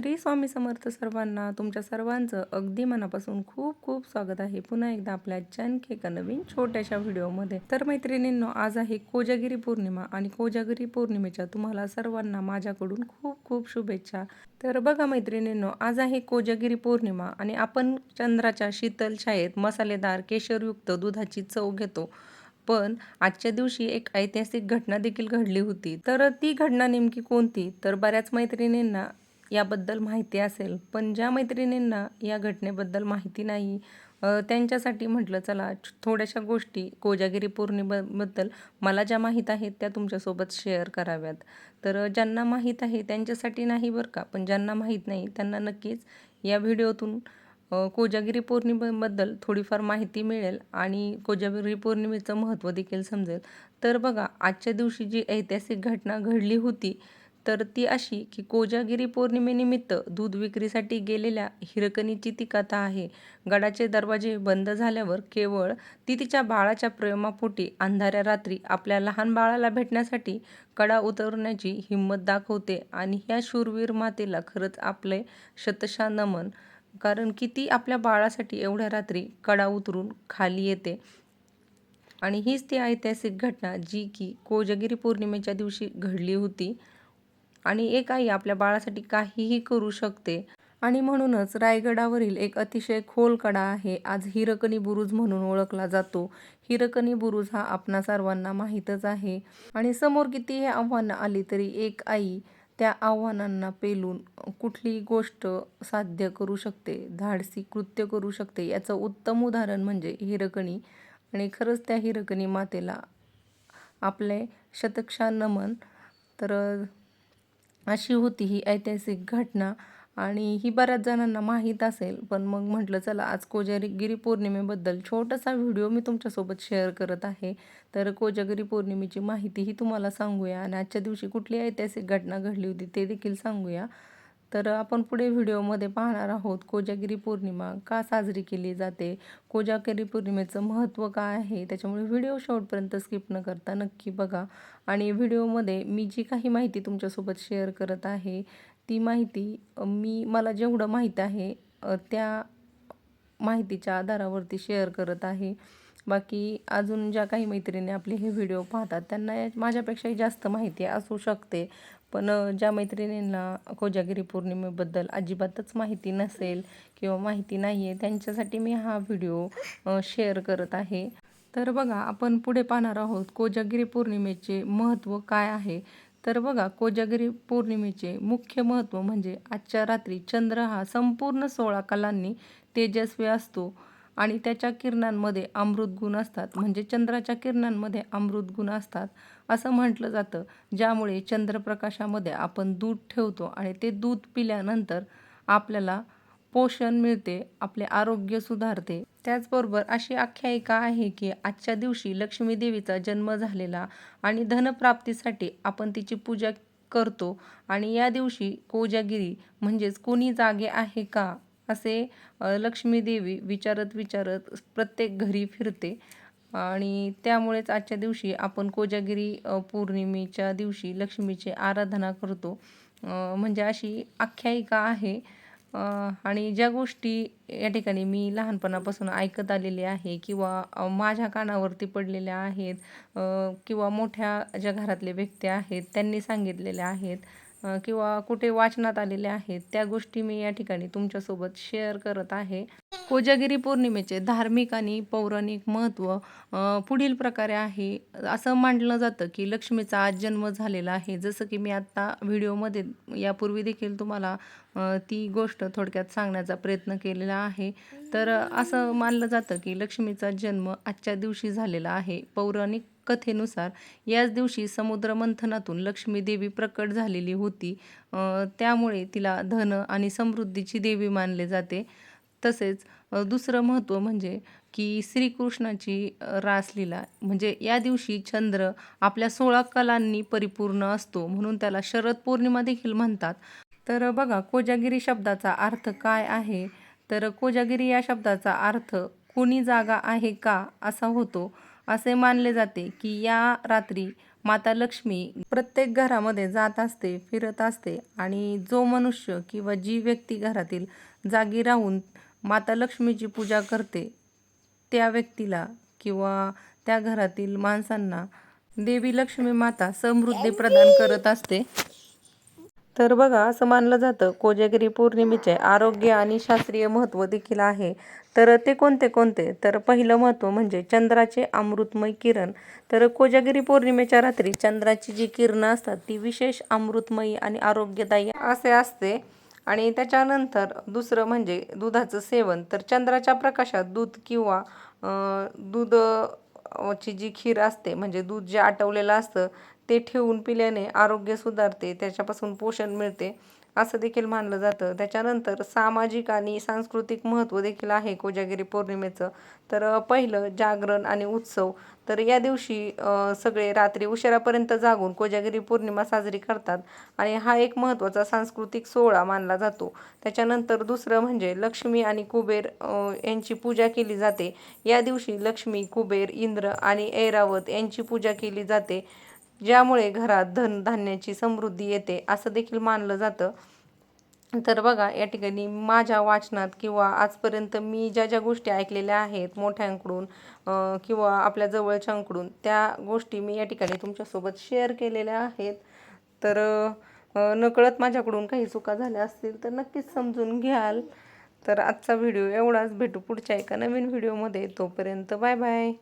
श्री स्वामी समर्थ सर्वांना तुमच्या सर्वांचं अगदी मनापासून खूप खूप स्वागत आहे. पुन्हा एकदा आपल्या आणखी एका नवीन छोट्याशा व्हिडिओमध्ये. तर मैत्रिणींनो आज आहे कोजागिरी पौर्णिमा आणि कोजागिरी पौर्णिमेच्या तुम्हाला सर्वांना माझ्याकडून खूप खूप शुभेच्छा. तर बघा मैत्रिणींनो आज आहे कोजागिरी पौर्णिमा आणि आपण चंद्राच्या शीतल छायेत मसालेदार केशरयुक्त दुधाची चव घेतो. पण आजच्या दिवशी एक ऐतिहासिक घटना देखील घडली होती. तर ती घटना नेमकी कोणती? तर बऱ्याच मैत्रिणींना याबद्दल माहिती असेल. पण ज्या मैत्रिणींना या घटनेबद्दल माहिती नाही त्यांच्यासाठी म्हटलं चला थोड्याशा गोष्टी कोजागिरी पौर्णिमेबद्दल मला ज्या माहीत आहेत त्या तुमच्यासोबत शेअर कराव्यात. तर ज्यांना माहीत आहे त्यांच्यासाठी नाही बरं का पण ज्यांना माहीत नाही त्यांना नक्कीच या व्हिडिओतून कोजागिरी पौर्णिमेबद्दल थोडीफार माहिती मिळेल आणि कोजागिरी पौर्णिमेचं महत्त्व देखील समजेल. तर बघा आजच्या दिवशी जी ऐतिहासिक घटना घडली होती तर ती अशी की कोजागिरी पौर्णिमेनिमित्त दूध विक्रीसाठी गेलेल्या हिरकणीची ती कथा आहे. गडाचे दरवाजे बंद झाल्यावर केवळ ती तिच्या बाळाच्या प्रेमापोटी अंधाऱ्या रात्री आपल्या लहान बाळाला भेटण्यासाठी कडा उतरण्याची हिंमत दाखवते आणि ह्या शूरवीर मातेला खरंच आपले शतशा नमन कारण की ती आपल्या बाळासाठी एवढ्या रात्री कडा उतरून खाली येते. आणि हीच ती ऐतिहासिक घटना जी की कोजागिरी पौर्णिमेच्या दिवशी घडली होती. आणि एक आई आपल्या बाळासाठी काहीही करू शकते. आणि म्हणूनच रायगडावरील एक अतिशय खोल कडा आहे. आज हिरकणी बुरुज म्हणून ओळखला जातो. हिरकणी बुरुज हा आपणा सर्वांना माहीतच आहे. आणि समोर कितीही आव्हानं आली तरी एक आई त्या आव्हानांना पेलून कुठलीही गोष्ट साध्य करू शकते धाडसी कृत्य करू शकते याचं उत्तम उदाहरण म्हणजे हिरकणी. आणि खरंच त्या हिरकणी मातेला आपले शतक्षा नमन तर अशी होती ही ऐतिहासिक घटना आणि ही बऱ्याच जणांना माहीत असेल पण मग म्हटलं चला आज कोजागिरी पौर्णिमेबद्दल छोटासा व्हिडिओ मी तुमच्यासोबत शेअर करत आहे. तर कोजागिरी पौर्णिमेची माहितीही तुम्हाला सांगूया आणि आजच्या दिवशी कुठली ऐतिहासिक घटना घडली होती ते देखील सांगूया. तर आपण पुढे व्हिडिओमध्ये पाहणार आहोत कोजागिरी पौर्णिमा का साजरी केली जाते? कोजागिरी पौर्णिमेचं महत्त्व काय आहे? त्याच्यामुळे व्हिडिओ शेवटपर्यंत स्किप न करता नक्की बघा. आणि व्हिडिओमध्ये मी जी काही माहिती तुमच्यासोबत शेअर करत आहे ती माहिती मी मला जेवढं माहीत आहे त्या माहितीच्या आधारावरती शेअर करत आहे. बाकी अजून ज्या काही मैत्रिणी आपले हे व्हिडिओ पाहतात त्यांना माझ्यापेक्षाही जास्त माहिती असू शकते. पण ज्या मैत्रिणींना कोजागिरी पौर्णिमेबद्दल अजिबातच माहिती नसेल किंवा माहिती नाही आहे त्यांच्यासाठी मी हा व्हिडिओ शेअर करत आहे. तर बघा आपण पुढे पाहणार आहोत कोजागिरी पौर्णिमेचे महत्त्व काय आहे. तर बघा कोजागिरी पौर्णिमेचे मुख्य महत्त्व म्हणजे आजच्या रात्री चंद्र हा संपूर्ण सोळा कलांनी तेजस्वी असतो. आणि त्याच्या किरणांमध्ये अमृत गुण असतात. म्हणजे चंद्राच्या किरणांमध्ये अमृत गुण असतात असं म्हटलं जातं. ज्यामुळे चंद्रप्रकाशामध्ये आपण दूध ठेवतो आणि ते दूध पिल्यानंतर आपल्याला पोषण मिळते आपले आरोग्य सुधारते. त्याचबरोबर अशी आख्यायिका आहे की आजच्या दिवशी लक्ष्मी देवीचा जन्म झालेला आणि धनप्राप्तीसाठी आपण तिची पूजा करतो. आणि या दिवशी कोजागिरी म्हणजेच कोणी जागे आहे का? असे लक्ष्मीदेवी लक्ष्मी देवी विचारत विचारत प्रत्येक घरी फिरते. आणि त्यामुळेच आजच्या दिवशी आपण कोजागिरी पौर्णिमेच्या दिवशी लक्ष्मीची आराधना करतो. म्हणजे अशी आख्यायिका आहे. आणि ज्या गोष्टी या ठिकाणी मी लहानपणापासून ऐकत आलेली आहे किंवा माझ्या कानावरती पडलेल्या आहेत किंवा मोठ्या ज्या घरातले व्यक्ती आहेत त्यांनी सांगितलेल्या आहेत किंवा कुठे वाचनात आलेल्या आहेत त्या गोष्टी मी या ठिकाणी तुमच्यासोबत शेअर करत आहे. कोजागिरी पौर्णिमेचे धार्मिक आणि पौराणिक महत्त्व पुढील प्रकारे आहे. असं मानलं जातं की लक्ष्मीचा आज जन्म झालेला आहे. जसं की मी आत्ता व्हिडिओमध्ये यापूर्वी देखील तुम्हाला ती गोष्ट थोडक्यात सांगण्याचा प्रयत्न केलेला आहे. तर असं मानलं जातं की लक्ष्मीचा जन्म आजच्या दिवशी झालेला आहे. पौराणिक कथेनुसार याच दिवशी समुद्र मंथनातून लक्ष्मी देवी प्रकट झालेली होती. त्यामुळे तिला धन आणि समृद्धीची देवी मानले जाते. तसेच दुसरं महत्त्व म्हणजे की श्रीकृष्णाची रासलीला म्हणजे या दिवशी चंद्र आपल्या सोळा कलांनी परिपूर्ण असतो म्हणून त्याला शरद पौर्णिमा देखील म्हणतात. तर बघा कोजागिरी शब्दाचा अर्थ काय आहे? तर कोजागिरी या शब्दाचा अर्थ कुणी जागा आहे का असा होतो. असे मानले जाते की या रात्री माता लक्ष्मी प्रत्येक घरामध्ये जात असते फिरत असते आणि जो मनुष्य किंवा जी व्यक्ती घरातील जागी राहून माता लक्ष्मीची पूजा करते त्या व्यक्तीला किंवा त्या घरातील माणसांना देवी लक्ष्मी माता समृद्धी प्रदान करत असते. तर बघा असं मानलं जातं. कोजागिरी पौर्णिमेचे आरोग्य आणि शास्त्रीय महत्त्व देखील आहे. तर ते कोणते कोणते? तर पहिलं महत्त्व म्हणजे चंद्राचे अमृतमय किरण. तर कोजागिरी पौर्णिमेच्या रात्री चंद्राची जी किरणं असतात ती विशेष अमृतमयी आणि आरोग्यदायी असे असते. आणि त्याच्यानंतर दुसरं म्हणजे दुधाचं सेवन. तर चंद्राच्या प्रकाशात दूध किंवा अं, दूध ची जी खीर असते म्हणजे दूध जे आटवलेलं असतं ते ठेवून पिल्याने आरोग्य सुधारते त्याच्यापासून पोषण मिळते असं देखील मानलं जातं. त्याच्यानंतर सामाजिक आणि सांस्कृतिक महत्त्व देखील आहे कोजागिरी पौर्णिमेचं. तर पहिलं जागरण आणि उत्सव. तर या दिवशी सगळे रात्री उशिरापर्यंत जागून कोजागिरी पौर्णिमा साजरी करतात आणि हा एक महत्त्वाचा सांस्कृतिक सोहळा मानला जातो. त्याच्यानंतर दुसरं म्हणजे लक्ष्मी आणि कुबेर यांची पूजा केली जाते. या दिवशी लक्ष्मी कुबेर इंद्र आणि ऐरावत यांची पूजा केली जाते. ज्यामुळे घरात धन धान्याची समृद्धी येते असं देखील मानलं जातं. तर बघा या ठिकाणी माझ्या वाचनात किंवा आजपर्यंत मी ज्या ज्या गोष्टी ऐकलेल्या आहेत मोठ्यांकडून किंवा आपल्या जवळच्यांकडून त्या गोष्टी मी या ठिकाणी तुमच्यासोबत शेअर केलेल्या आहेत. तर नकळत माझ्याकडून काही चुका झाल्या असतील तर नक्कीच समजून घ्याल. तर आजचा व्हिडिओ एवढाच. भेटू पुढच्या एका नवीन व्हिडिओमध्ये. तोपर्यंत बाय बाय.